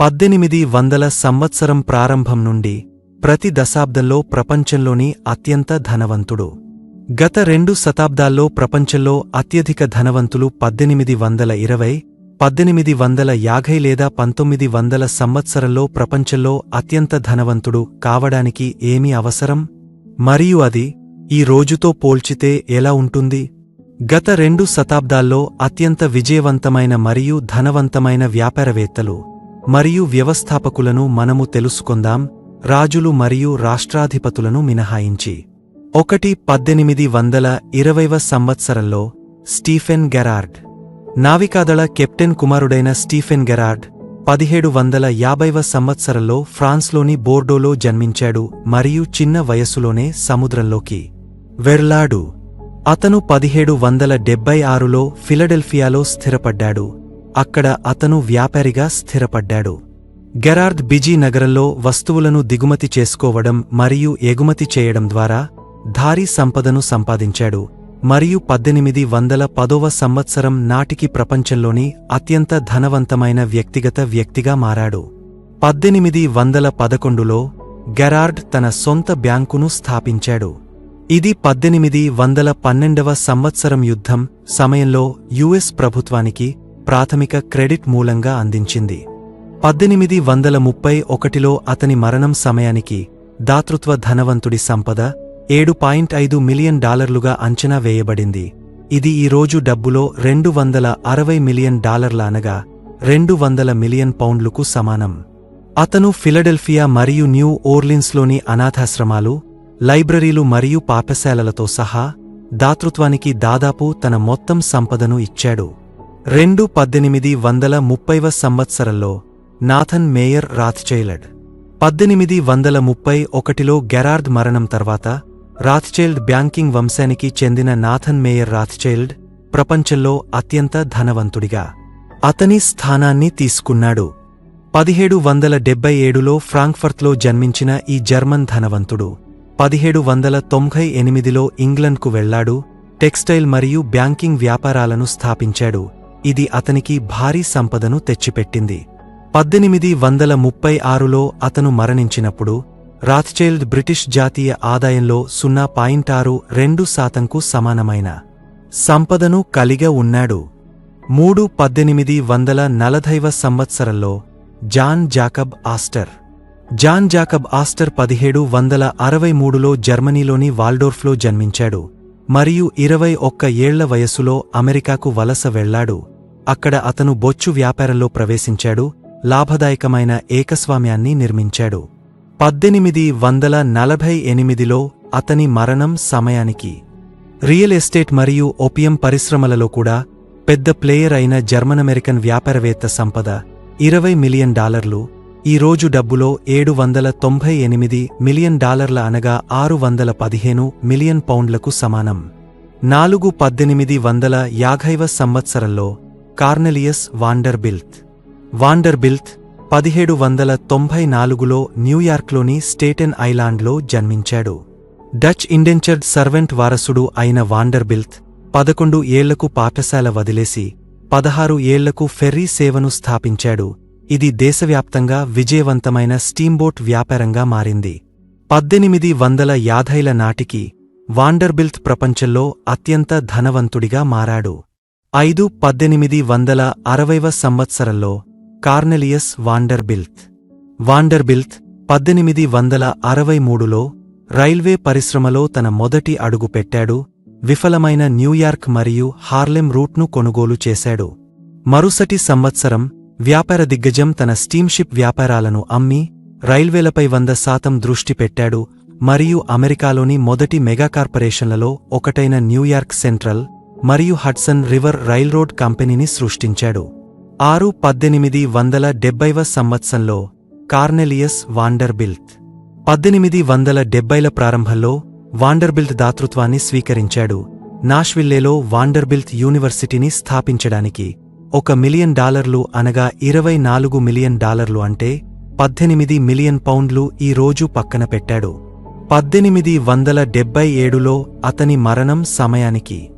పద్దెనిమిది వందల సంవత్సరం ప్రారంభం నుండి ప్రతి దశాబ్దంలో ప్రపంచంలోని అత్యంత ధనవంతుడు. గత రెండు శతాబ్దాల్లో ప్రపంచంలో అత్యధిక ధనవంతులు పద్దెనిమిది వందల ఇరవై పద్దెనిమిది వందల యాభై లేదా పంతొమ్మిది వందల సంవత్సరంలో ప్రపంచంలో అత్యంత ధనవంతుడు కావడానికి ఏమి అవసరం? మరియు అది ఈ రోజుతో పోల్చితే ఎలా ఉంటుంది? గత రెండు శతాబ్దాల్లో అత్యంత విజయవంతమైన మరియు ధనవంతమైన వ్యాపారవేత్తలు మరియు వ్యవస్థాపకులను మనము తెలుసుకొందాం. రాజులు మరియు రాష్ట్రాధిపతులను మినహాయించి. ఒకటి పద్దెనిమిది వందల ఇరవైవ సంవత్సరంలో స్టీఫెన్ గెరార్డ్. నావికాదళ కెప్టెన్ కుమారుడైన స్టీఫెన్ గెరార్డ్ పదిహేడు వందల యాభైవ సంవత్సరంలో ఫ్రాన్స్లోని బోర్డోలో జన్మించాడు మరియు చిన్న వయస్సులోనే సముద్రంలోకి వెర్లాడు అతను పదిహేడు వందల డెబ్బై ఆరులో ఫిలడెల్ఫియాలో స్థిరపడ్డాడు. అక్కడ అతను వ్యాపారిగా స్థిరపడ్డాడు. గెరార్డ్ బిజీ నగరంలో వస్తువులను దిగుమతి చేసుకోవడం మరియు ఎగుమతి చేయడం ద్వారా భారీ సంపదను సంపాదించాడు. మరియు పద్దెనిమిది వందల పదవ సంవత్సరం నాటికి ప్రపంచంలోని అత్యంత ధనవంతమైన వ్యక్తిగత వ్యక్తిగా మారాడు. పద్దెనిమిది వందల పదకొండులో గెరార్డ్ తన సొంత బ్యాంకును స్థాపించాడు. ఇది పద్దెనిమిది వందల పన్నెండవ సంవత్సరం యుద్ధం సమయంలో యుఎస్ ప్రభుత్వానికి ప్రాథమిక క్రెడిట్ మూలంగా అందించింది. పద్దెనిమిది వందల ముప్పై ఒకటిలో అతని మరణం సమయానికి దాతృత్వ ధనవంతుడి సంపద ఏడు పాయింట్ ఐదు మిలియన్ డాలర్లుగా అంచనా వేయబడింది. ఇది ఈ రోజు డబ్బులో రెండు వందల అరవై మిలియన్ డాలర్ల అనగా రెండు వందల మిలియన్ పౌండ్లకు సమానం. అతను ఫిలడెల్ఫియా మరియు న్యూ ఓర్లిన్స్లోని అనాథాశ్రమాలు లైబ్రరీలు మరియు పాఠశాలలతో సహా దాతృత్వానికి దాదాపు తన మొత్తం సంపదను ఇచ్చాడు. రెండు పద్దెనిమిది వందల ముప్పైవ సంవత్సరంలో నాథన్ మేయర్ రాథ్చైల్డ్. పద్దెనిమిది వందల ముప్పై ఒకటిలో గెరార్డ్ మరణం తర్వాత రాత్చైల్డ్ బ్యాంకింగ్ వంశానికి చెందిన నాథన్ మేయర్ రాత్చైల్డ్ ప్రపంచంలో అత్యంత ధనవంతుడిగా అతని స్థానాన్ని తీసుకున్నాడు. పదిహేడు వందల డెబ్బై ఏడులో ఫ్రాంక్ఫర్త్లో జన్మించిన ఈ జర్మన్ ధనవంతుడు పదిహేడు వందల తొంభై ఎనిమిదిలో ఇంగ్లండ్కు వెళ్ళాడు టెక్స్టైల్ మరియు బ్యాంకింగ్ వ్యాపారాలను స్థాపించాడు. ఇది అతనికి భారీ సంపదను తెచ్చిపెట్టింది. పద్దెనిమిది వందల ముప్పై ఆరులో అతను మరణించినప్పుడు రాత్చైల్డ్ బ్రిటిష్ జాతీయ ఆదాయంలో సున్నా పాయింట్ ఆరు రెండు శాతంకు సమానమైన సంపదను కలిగ ఉన్నాడు. మూడు పద్దెనిమిది వందల నలభైవ సంవత్సరంలో John Jacob Astor. John Jacob Astor పదిహేడు వందల అరవై మూడులో జర్మనీలోని వాల్డోర్ఫ్లో జన్మించాడు. మరియు ఇరవై ఒక్క ఏళ్ళ వయస్సులో అమెరికాకు వలస వెళ్ళాడు. అక్కడ అతను బొచ్చు వ్యాపారంలో ప్రవేశించాడు లాభదాయకమైన ఏకస్వామ్యాన్ని నిర్మించాడు. పద్దెనిమిది వందల నలభై ఎనిమిదిలో అతని మరణం సమయానికి. రియల్ ఎస్టేట్ మరియు ఓపియం పరిశ్రమలలో కూడా పెద్ద ప్లేయర్ అయిన జర్మన్ అమెరికన్ వ్యాపారవేత్త సంపద ఇరవై మిలియన్ డాలర్లు ఈ రోజు డబ్బులో ఏడు వందల తొంభై ఎనిమిది మిలియన్ డాలర్ల అనగా ఆరు వందల పదిహేను మిలియన్ పౌండ్లకు సమానం. నాలుగు పద్దెనిమిది వందల యాభైవ సంవత్సరంలో కార్నెలియస్ వాండర్బిల్త్ వాండర్బిల్త్ పదిహేడు వందల తొంభై నాలుగులో న్యూయార్క్లోని స్టేటెన్ ఐలాండ్లో జన్మించాడు. డచ్ ఇండెంచర్డ్ సర్వెంట్ వారసుడు అయిన వాండర్బిల్త్ పదకొండు ఏళ్ళకు పాఠశాల వదిలేసి పదహారు ఏళ్ళకు ఫెర్రీ సేవను స్థాపించాడు. ఇది దేశవ్యాప్తంగా విజయవంతమైన స్టీంబోట్ వ్యాపారంగా మారింది. పద్దెనిమిది వందల యాధైల నాటికి వాండర్బిల్త్ ప్రపంచంలో అత్యంత ధనవంతుడిగా మారాడు. ఐదు పద్దెనిమిది వందల అరవైవ సంవత్సరంలో కార్నెలియస్ వాండర్బిల్త్ వాండర్బిల్త్ పద్దెనిమిది వందల అరవై మూడులో రైల్వే పరిశ్రమలో తన మొదటి అడుగు పెట్టాడు. విఫలమైన న్యూయార్క్ మరియు హార్లెం రూట్ను కొనుగోలు చేశాడు. మరుసటి సంవత్సరం వ్యాపార దిగ్గజం తన స్టీమ్షిప్ వ్యాపారాలను అమ్మి రైల్వేలపై వంద శాతం దృష్టి పెట్టాడు మరియు అమెరికాలోని మొదటి మెగా కార్పొరేషన్లలో ఒకటైన న్యూయార్క్ సెంట్రల్ మరియు హడ్సన్ రివర్ రైల్రోడ్ కంపెనీని సృష్టించాడు. ఆరు పద్దెనిమిది వందల డెబ్బైవ సంవత్సరంలో కార్నెలియస్ వాండర్బిల్త్ పద్దెనిమిది వందల డెబ్బైల ప్రారంభంలో వాండర్బిల్త్ దాతృత్వాన్ని స్వీకరించాడు. నాష్విల్లేలో వాండర్బిల్త్ యూనివర్సిటీని స్థాపించడానికి ఒక మిలియన్ డాలర్లు అనగా ఇరవై నాలుగు మిలియన్ డాలర్లు అంటే పద్దెనిమిది మిలియన్ పౌండ్లు ఈ రోజు పక్కన పెట్టాడు. పద్దెనిమిది వందల డెబ్బై ఏడులో అతని మరణం సమయానికి.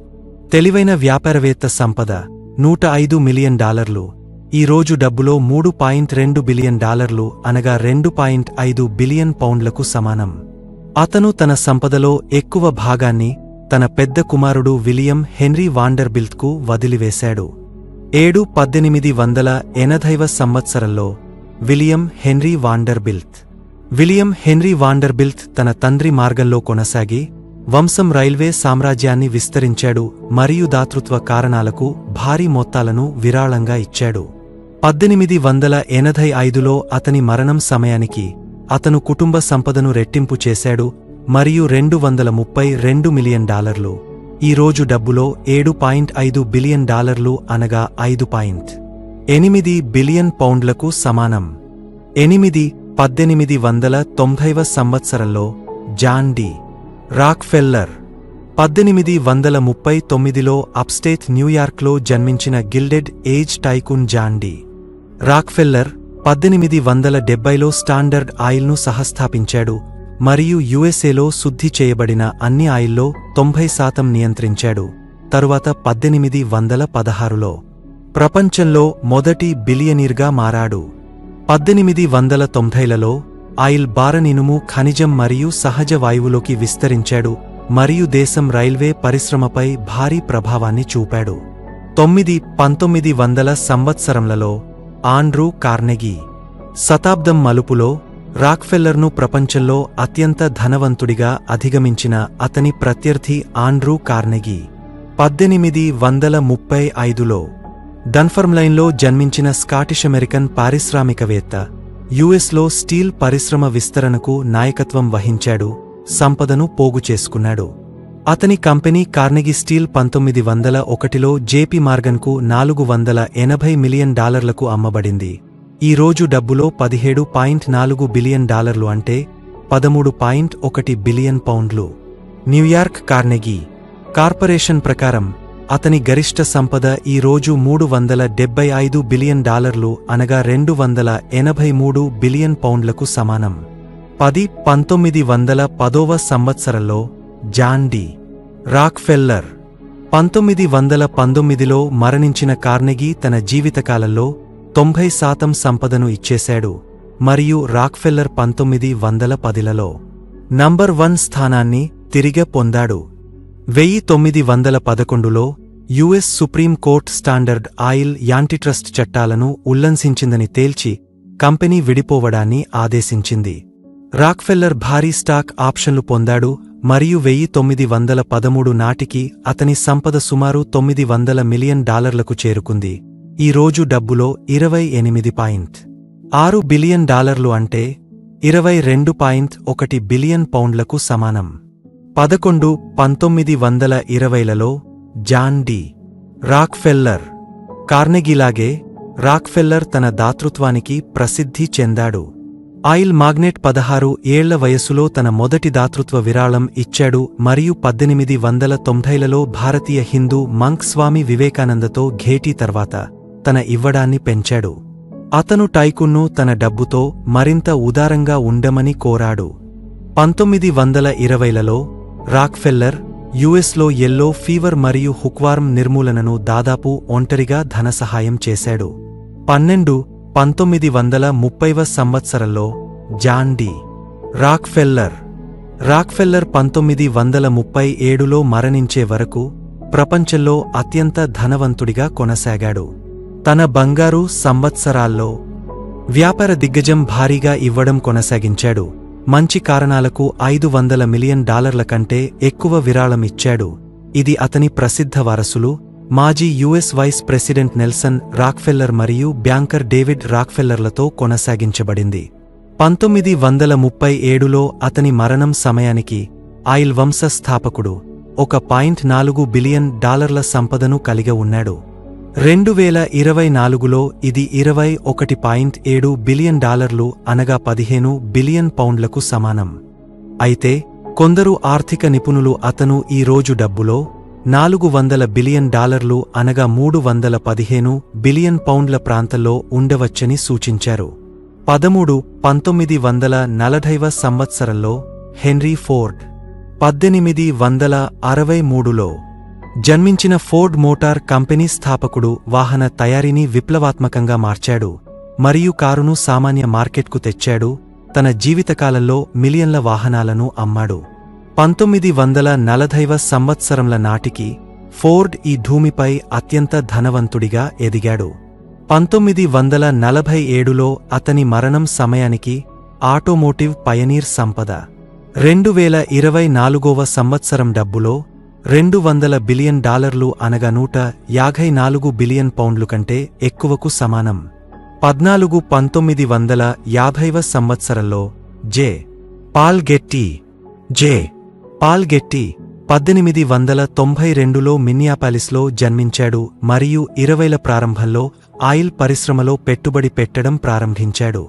తెలివైన వ్యాపారవేత్త సంపద నూట ఐదు మిలియన్ డాలర్లు. ఈ రోజు డబ్బులో మూడు పాయింట్ రెండు బిలియన్ డాలర్లు అనగా రెండు పాయింట్ ఐదు బిలియన్ పౌండ్లకు సమానం. అతను తన సంపదలో ఎక్కువ భాగాన్ని తన పెద్ద కుమారుడు విలియం హెన్రీ వాండర్బిల్త్కు వదిలివేశాడు. ఏడు పద్దెనిమిది వందల ఎనభైవ సంవత్సరంలో William Henry Vanderbilt William Henry Vanderbilt తన తండ్రి మార్గంలో కొనసాగి వంశం రైల్వే సామ్రాజ్యాన్ని విస్తరించాడు మరియు దాతృత్వ కారణాలకు భారీ మొత్తాలను విరాళంగా ఇచ్చాడు. పద్దెనిమిది వందల ఎనభై ఐదులో అతని మరణం సమయానికి అతను కుటుంబ సంపదను రెట్టింపు చేశాడు మరియు రెండు వందల ముప్పై రెండు మిలియన్ డాలర్లు ఈ రోజు డబ్బులో ఏడు పాయింట్ ఐదు బిలియన్ డాలర్లు అనగా ఐదు పాయింట్ ఎనిమిది బిలియన్ పౌండ్లకు సమానం. ఎనిమిది పద్దెనిమిది వందల తొంభైవ సంవత్సరంలో జాన్ డి. రాక్ఫెల్లర్ పద్దెనిమిది వందల ముప్పై తొమ్మిదిలో అప్స్టేట్ న్యూయార్క్లో జన్మించిన Gilded Age tycoon John D. Rockefeller పద్దెనిమిది వందల డెబ్బైలో స్టాండర్డ్ ఆయిల్ను సహస్థాపించాడు మరియు యుఎస్ఏలో శుద్ధి చేయబడిన అన్ని ఆయిల్లో తొంభై శాతం నియంత్రించాడు. తరువాత పద్దెనిమిది వందల పదహారులో ప్రపంచంలో మొదటి బిలియనీర్గా మారాడు. పద్దెనిమిది వందల తొంభైలలో ఆయిల్ బారనినుము ఖనిజం మరియు సహజ వాయువులోకి విస్తరించాడు మరియు దేశం రైల్వే పరిశ్రమపై భారీ ప్రభావాన్ని చూపాడు. తొమ్మిది పంతొమ్మిది వందల సంవత్సరంలలో ఆండ్రూ కార్నెగీ శతాబ్దం మలుపులో రాక్ఫెల్లర్ను ప్రపంచంలో అత్యంత ధనవంతుడిగా అధిగమించిన అతని ప్రత్యర్థి ఆండ్రూ కార్నెగీ. పద్దెనిమిది వందల ముప్పై ఐదులో డన్ఫర్మ్లైన్లో జన్మించిన స్కాటిష్ అమెరికన్ పారిశ్రామికవేత్త యుఎస్లో స్టీల్ పరిశ్రమ విస్తరణకు నాయకత్వం వహించాడు సంపదను పోగు చేసుకున్నాడు. అతని కంపెనీ కార్నెగీ స్టీల్ పంతొమ్మిది వందల ఒకటిలో జేపీ మార్గన్కు నాలుగు వందల ఎనభై మిలియన్ డాలర్లకు అమ్మబడింది. ఈ రోజు డబ్బులో పదిహేడు పాయింట్ నాలుగు బిలియన్ డాలర్లు అంటే పదమూడు పాయింట్ ఒకటి బిలియన్ పౌండ్లు. న్యూయార్క్ కార్నెగీ కార్పొరేషన్ ప్రకారం అతని గరిష్ట సంపద ఈ రోజు మూడు వందల డెబ్బై ఐదు బిలియన్ డాలర్లు అనగా రెండు వందల ఎనభై మూడు బిలియన్ పౌండ్లకు సమానం. పది పంతొమ్మిది వందల పదోవ సంవత్సరంలో జాన్ డి. రాక్ఫెల్లర్ పంతొమ్మిది వందల పంతొమ్మిదిలో మరణించిన కార్నెగీ తన జీవితకాలంలో తొంభై శాతం సంపదను ఇచ్చేశాడు మరియు రాక్ఫెల్లర్ పంతొమ్మిది వందల పదిలలో నంబర్ వన్ స్థానాన్ని తిరిగి పొందాడు. వెయ్యి తొమ్మిది వందల పదకొండులో US supreme court standard oil antitrust చట్టాలను ఉల్లంఘించిందని తేల్చి కంపెనీ విడిపోవడాన్ని ఆదేశించింది. రాక్ఫెల్లర్ భారీ స్టాక్ ఆప్షన్లు పొందాడు మరియు వెయ్యి తొమ్మిది వందల పదమూడు నాటికి అతని సంపద సుమారు తొమ్మిది వందల మిలియన్ డాలర్లకు చేరుకుంది. ఈ రోజు డబ్బులో ఇరవై ఎనిమిది పాయింట్ ఆరు బిలియన్ డాలర్లు అంటే ఇరవై రెండు పాయింట్ ఒకటి బిలియన్ పౌండ్లకు సమానం. పదకొండు పంతొమ్మిది వందల ఇరవైలలో జాన్ డి. రాక్ఫెల్లర్ కార్నెగిలాగే రాక్ఫెల్లర్ తన దాతృత్వానికి ప్రసిద్ధి చెందాడు. ఆయిల్ మాగ్నెట్ పదహారు ఏళ్ళ వయసులో తన మొదటి దాతృత్వ విరాళం ఇచ్చాడు మరియు పద్దెనిమిది వందల తొంభైలలో భారతీయ హిందూ మంక్ స్వామి వివేకానందతో ఘేటీ తర్వాత తన ఇవ్వడాన్ని పెంచాడు. అతను టైకున్ను తన డబ్బుతో మరింత ఉదారంగా ఉండమని కోరాడు. పంతొమ్మిది వందల ఇరవైలలో రాక్ఫెల్లర్ యుఎస్లో ఎల్లో ఫీవర్ మరియు హుక్వార్మ్ నిర్మూలనను దాదాపు ఒంటరిగా ధనసహాయం చేశాడు. పన్నెండు పంతొమ్మిది వందల ముప్పైవ సంవత్సరంలో జాన్ డి. రాక్ఫెల్లర్. రాక్ఫెల్లర్ పంతొమ్మిది వందల ముప్పై ఏడులో మరణించే వరకు ప్రపంచంలో అత్యంత ధనవంతుడిగా కొనసాగాడు. తన బంగారు సంవత్సరాల్లో వ్యాపార దిగ్గజం భారీగా ఇవ్వడం కొనసాగించాడు. మంచి కారణాలకు ఐదు వందల మిలియన్ డాలర్ల కంటే ఎక్కువ విరాళం ఇచ్చాడు. ఇది అతని ప్రసిద్ధ వారసులు మాజీ US vice president Nelson Rockefeller మరియు బ్యాంకర్ డేవిడ్ రాక్ఫెల్లర్లతో కొనసాగించబడింది. పంతొమ్మిది వందల ముప్పై ఏడులో అతని మరణం సమయానికి ఆయిల్ వంశ స్థాపకుడు ఒక పాయింట్ నాలుగు బిలియన్ డాలర్ల సంపదను కలిగి ఉన్నాడు. రెండు వేల ఇరవై నాలుగులో ఇది ఇరవై ఒకటి పాయింట్ ఏడు బిలియన్ డాలర్లు అనగా పదిహేను బిలియన్ పౌండ్లకు సమానం. అయితే కొందరు ఆర్థిక నిపుణులు అతను ఈ రోజు డబ్బులో నాలుగు వందల బిలియన్ డాలర్లు అనగా మూడు వందల పదిహేను బిలియన్ పౌండ్ల ప్రాంతంలో ఉండవచ్చని సూచించారు. పదమూడు పంతొమ్మిది వందల నలభైవ సంవత్సరంలో హెన్రీ ఫోర్డ్ పద్దెనిమిది వందల అరవై మూడులో జన్మించిన ఫోర్డ్ మోటార్ కంపెనీ స్థాపకుడు వాహన తయారీని విప్లవాత్మకంగా మార్చాడు మరియు కారును సామాన్య మార్కెట్కు తెచ్చాడు తన జీవితకాలంలో మిలియన్ల వాహనాలను అమ్మాడు. పంతొమ్మిది వందల నలభైవ సంవత్సరంల నాటికి ఫోర్డ్ ఈ భూమిపై అత్యంత ధనవంతుడిగా ఎదిగాడు. పంతొమ్మిది వందల నలభై ఏడులో అతని మరణం సమయానికి ఆటోమోటివ్ పయనీర్ సంపద. రెండు వేల ఇరవై నాలుగవ సంవత్సరం డబ్బులో రెండు వందల బిలియన్ డాలర్లు అనగా నూట యాభై నాలుగు బిలియన్ పౌండ్లు కంటే ఎక్కువకు సమానం. పద్నాలుగు పంతొమ్మిది వందల యాభైవ సంవత్సరంలో జే. పాల్ గెట్టి జే. పాల్ గెట్టి పద్దెనిమిది వందల తొంభై రెండులో మిన్యాపాలిస్లో జన్మించాడు మరియు ఇరవైల ప్రారంభంలో ఆయిల్ పరిశ్రమలో పెట్టుబడి పెట్టడం ప్రారంభించాడు.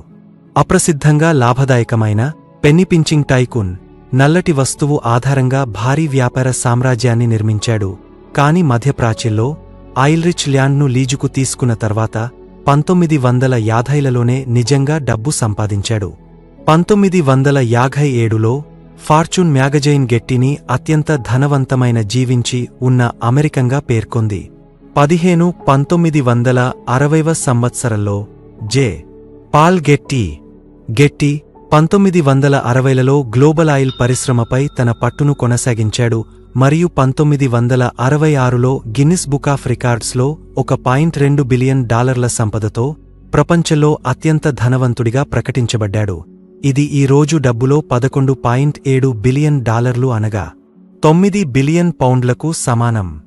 అప్రసిద్ధంగా లాభదాయకమైన పెన్నిపించింగ్ టైకున్ నల్లటి వస్తువు ఆధారంగా భారీ వ్యాపార సామ్రాజ్యాన్ని నిర్మించాడు. కాని మధ్యప్రాచ్యంలో ఆయిల్రిచ్ ల్యాండ్ను లీజుకు తీసుకున్న తర్వాత పంతొమ్మిది వందల యాభైలలోనే నిజంగా డబ్బు సంపాదించాడు. పంతొమ్మిది వందల యాభై ఏడులో ఫార్చూన్ మ్యాగజైన్ గెట్టిని అత్యంత ధనవంతమైన జీవించి ఉన్న అమెరికంగా పేర్కొంది. పదిహేను పంతొమ్మిది వందల అరవైవ సంవత్సరంలో జే. పాల్ గెట్టి గెట్టి పంతొమ్మిది వందల అరవైలలో గ్లోబల్ ఆయిల్ పరిశ్రమపై తన పట్టును కొనసాగించాడు. మరియు పంతొమ్మిది వందల అరవై ఆరులో గిన్నిస్ బుక్ ఆఫ్ రికార్డ్స్లో ఒక పాయింట్ రెండు బిలియన్ డాలర్ల సంపదతో ప్రపంచంలో అత్యంత ధనవంతుడిగా ప్రకటించబడ్డాడు. ఇది ఈ రోజు డబ్బులో పదకొండు పాయింట్ ఏడు బిలియన్ డాలర్లు అనగా తొమ్మిది బిలియన్ పౌండ్లకు సమానం.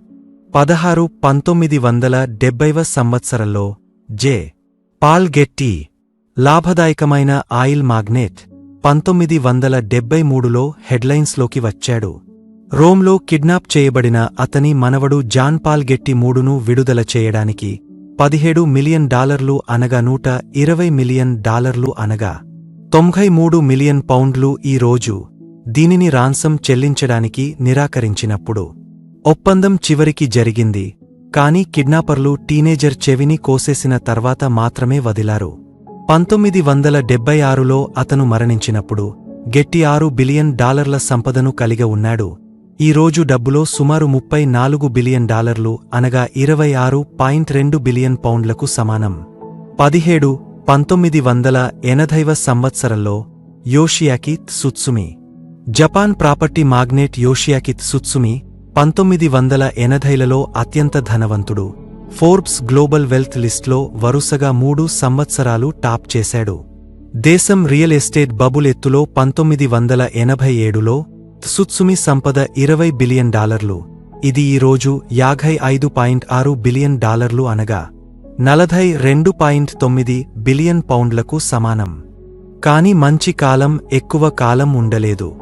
పదహారు పంతొమ్మిది వందల డెబ్బైవ సంవత్సరంలో జే. పాల్గెట్టి లాభదాయకమైన ఆయిల్ మాగ్నేట్ పంతొమ్మిది వందల డెబ్బై మూడులో హెడ్లైన్స్లోకి వచ్చాడు. రోమ్లో కిడ్నాప్ చేయబడిన అతని మనవడు జాన్ పాల్ గెట్టి మూడును విడుదల చేయడానికి పదిహేడు మిలియన్ డాలర్లు అనగా నూట ఇరవై మిలియన్ డాలర్లు అనగా తొంభై మూడు మిలియన్ పౌండ్లు ఈ రోజు దీనిని రాన్సం చెల్లించడానికి నిరాకరించినప్పుడు ఒప్పందం చివరికి జరిగింది. కాని కిడ్నాపర్లు టీనేజర్ చెవిని కోసేసిన తర్వాత మాత్రమే వదిలారు. పంతొమ్మిది వందల డెబ్బై ఆరులో అతను మరణించినప్పుడు గెట్టి ఆరు బిలియన్ డాలర్ల సంపదను కలిగి ఉన్నాడు. ఈ రోజు డబ్బులో సుమారు ముప్పై నాలుగు బిలియన్ డాలర్లు అనగా ఇరవై ఆరు పాయింట్ రెండు బిలియన్ పౌండ్లకు సమానం. పదిహేడు పంతొమ్మిది వందల ఎనభైవ సంవత్సరంలో Yoshiaki Tsutsumi. Japan property magnate Yoshiaki Tsutsumi పంతొమ్మిది వందల ఎనభైలలో అత్యంత ధనవంతుడు. ఫోర్బ్స్ గ్లోబల్ వెల్త్ లిస్ట్లో వరుసగా మూడు సంవత్సరాలు టాప్ చేశాడు. దేశం రియల్ ఎస్టేట్ బబుల్ ఎత్తులో పంతొమ్మిది వందల ఎనభై ఏడులో సుత్సుమి సంపద ఇరవై బిలియన్ డాలర్లు. ఇది ఈరోజు యాభై ఐదు పాయింట్ ఆరు బిలియన్ డాలర్లు అనగా నలభై రెండు పాయింట్ తొమ్మిది బిలియన్ పౌండ్లకు సమానం. కాని మంచి కాలం ఎక్కువ కాలం ఉండలేదు.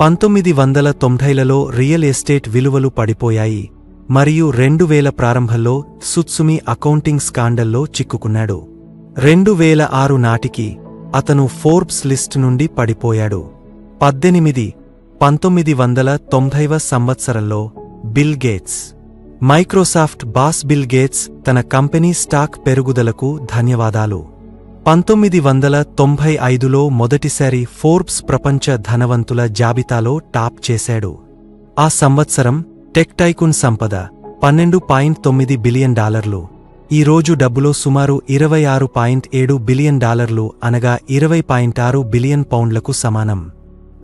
పంతొమ్మిది వందల తొంభైలలో రియల్ ఎస్టేట్ విలువలు పడిపోయాయి. మరియు రెండు వేల ప్రారంభంలో సుత్సుమి అకౌంటింగ్ స్కాండల్లో చిక్కుకున్నాడు. రెండు వేల ఆరు నాటికి అతను ఫోర్బ్స్ లిస్ట్ నుండి పడిపోయాడు. పద్దెనిమిది పంతొమ్మిది వందల తొంభైవ సంవత్సరంలో Bill Gates Microsoft boss Bill Gates తన కంపెనీ స్టాక్ పెరుగుదలకు ధన్యవాదాలు. పంతొమ్మిది వందల తొంభై ఐదులో మొదటిసారి ఫోర్బ్స్ ప్రపంచ ధనవంతుల జాబితాలో టాప్ చేశాడు. ఆ సంవత్సరం టెక్ టైకున్ సంపద పన్నెండు పాయింట్ తొమ్మిది బిలియన్ డాలర్లు. ఈ రోజు డబ్బులో సుమారు ఇరవై ఆరు పాయింట్ ఏడు బిలియన్ డాలర్లు అనగా ఇరవై పాయింట్ ఆరు బిలియన్ పౌండ్లకు సమానం.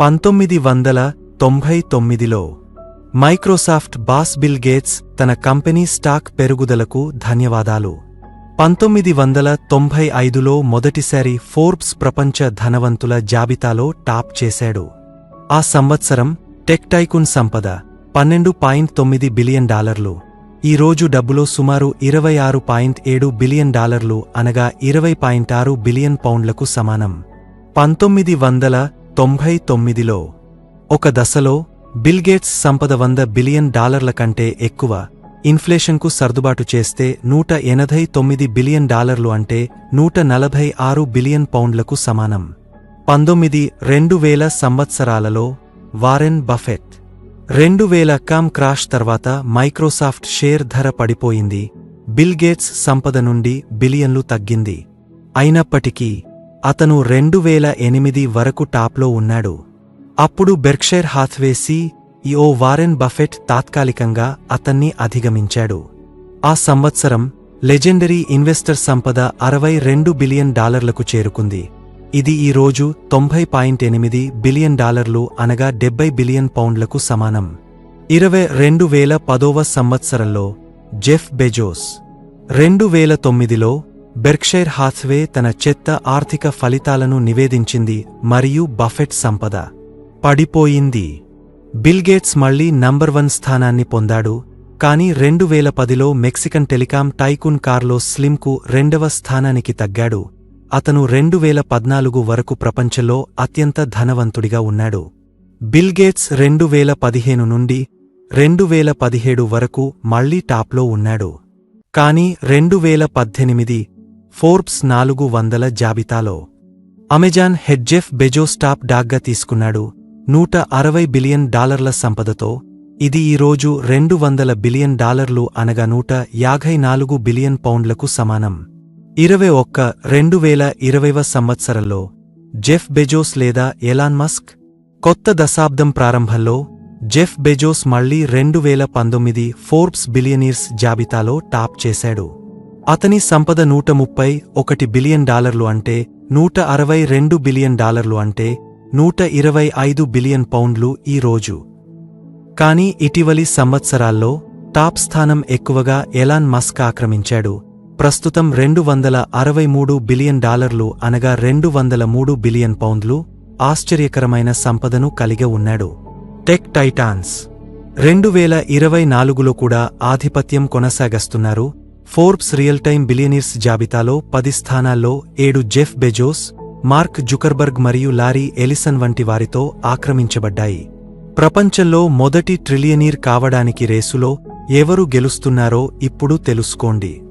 పంతొమ్మిది వందల తొంభై తొమ్మిదిలో మైక్రోసాఫ్ట్ బాస్ బిల్ గేట్స్ తన కంపెనీ స్టాక్ పెరుగుదలకు ధన్యవాదాలు. పంతొమ్మిది వందల తొంభై ఐదులో మొదటిసారి ఫోర్బ్స్ ప్రపంచ ధనవంతుల జాబితాలో టాప్ చేశాడు. ఆ సంవత్సరం టెక్టైకున్ సంపద పన్నెండు పాయింట్ తొమ్మిది బిలియన్ డాలర్లు. ఈ రోజు డబ్బులో సుమారు ఇరవై ఆరు పాయింట్ ఏడు బిలియన్ డాలర్లు అనగా ఇరవై పాయింట్ ఆరు బిలియన్ పౌండ్లకు సమానం. పంతొమ్మిది వందల తొంభై తొమ్మిదిలో ఒక దశలో బిల్గేట్స్ సంపద వంద బిలియన్ డాలర్ల కంటే ఎక్కువ ఇన్ఫ్లేషన్కు సర్దుబాటు చేస్తే నూట ఎనభై తొమ్మిది బిలియన్ డాలర్లు అంటే నూట నలభై ఆరు బిలియన్ పౌండ్లకు సమానం. పంతొమ్మిది రెండు వేల సంవత్సరాలలో వారెన్ బఫెట్ రెండు వేల కామ్ క్రాష్ తర్వాత మైక్రోసాఫ్ట్ షేర్ ధర పడిపోయింది. బిల్ గేట్స్ సంపద నుండి బిలియన్లు తగ్గింది. అయినప్పటికీ అతను రెండు వేల ఎనిమిది వరకు టాప్లో ఉన్నాడు. అప్పుడు Berkshire Hathaway C O Warren Buffett తాత్కాలికంగా అతన్ని అధిగమించాడు. ఆ సంవత్సరం లెజెండరీ ఇన్వెస్టర్ సంపద అరవై రెండు బిలియన్ డాలర్లకు చేరుకుంది. ఇది ఈ రోజు తొంభై పాయింట్ ఎనిమిది బిలియన్ డాలర్లు అనగా డెబ్బై బిలియన్ పౌండ్లకు సమానం. ఇరవై రెండు వేల పదోవ సంవత్సరంలో జెఫ్ బెజోస్ రెండు వేల తొమ్మిదిలో బెర్క్షైర్ హాత్వే తన చెత్త ఆర్థిక ఫలితాలను నివేదించింది మరియు బఫెట్ సంపద పడిపోయింది. బిల్గేట్స్ మళ్ళీ నంబర్ వన్ స్థానాన్ని పొందాడు కానీ రెండు వేల పదిలో మెక్సికన్ టెలికాం టైకూన్ కార్లో స్లిమ్కు రెండవ స్థానానికి తగ్గాడు. అతను రెండు వేల పద్నాలుగు వరకు ప్రపంచంలో అత్యంత ధనవంతుడిగా ఉన్నాడు. బిల్గేట్స్ రెండు వేల పదిహేను నుండి రెండు వేల పదిహేడు వరకు మళ్ళీ టాప్లో ఉన్నాడు. కానీ రెండు వేల పద్దెనిమిది ఫోర్బ్స్ నాలుగు వందల జాబితాలో Amazon head Jeff Bezos top Bezos top డాగ్గా తీసుకున్నాడు. నూట అరవై బిలియన్ డాలర్ల సంపదతో ఇది ఈ రోజు రెండు వందల బిలియన్ డాలర్లు అనగా నూట యాభై నాలుగు బిలియన్ పౌండ్లకు సమానం. ఇరవై ఒక్క రెండు వేల ఇరవైవ సంవత్సరంలో జెఫ్ బెజోస్ లేదా ఎలాన్ మస్క్ కొత్త దశాబ్దం ప్రారంభంలో జెఫ్ బెజోస్ మళ్ళీ రెండు వేల పంతొమ్మిది ఫోర్బ్స్ బిలియనీర్స్ జాబితాలో టాప్ చేశాడు. అతని సంపద నూట ముప్పై ఒకటి బిలియన్ డాలర్లు అంటే నూట అరవై రెండు బిలియన్ డాలర్లు అంటే నూట ఇరవై ఐదు బిలియన్ పౌండ్లు ఈ రోజు. కానీ ఇటీవలి సంవత్సరాల్లో టాప్ స్థానం ఎక్కువగా ఎలాన్ మస్క్ ఆక్రమించాడు. ప్రస్తుతం రెండు వందల అరవై మూడు బిలియన్ డాలర్లు అనగా రెండు వందల మూడు బిలియన్ పౌండ్లు ఆశ్చర్యకరమైన సంపదను కలిగి ఉన్నాడు. Tech titans. రెండు వేల ఇరవై నాలుగులో కూడా ఆధిపత్యం కొనసాగస్తున్నారు. ఫోర్బ్స్ రియల్ టైమ్ బిలియనీర్స్ జాబితాలో పది స్థానాల్లో ఏడు జెఫ్ బెజోస్ మార్క్ జుకర్బర్గ్ మరియు లారీ ఎలిసన్ వంటి వారితో ఆక్రమించబడ్డాయి. ప్రపంచంలో మొదటి ట్రిలియనీర్ కావడానికి రేసులో ఎవరు గెలుస్తున్నారో ఇప్పుడు తెలుసుకోండి.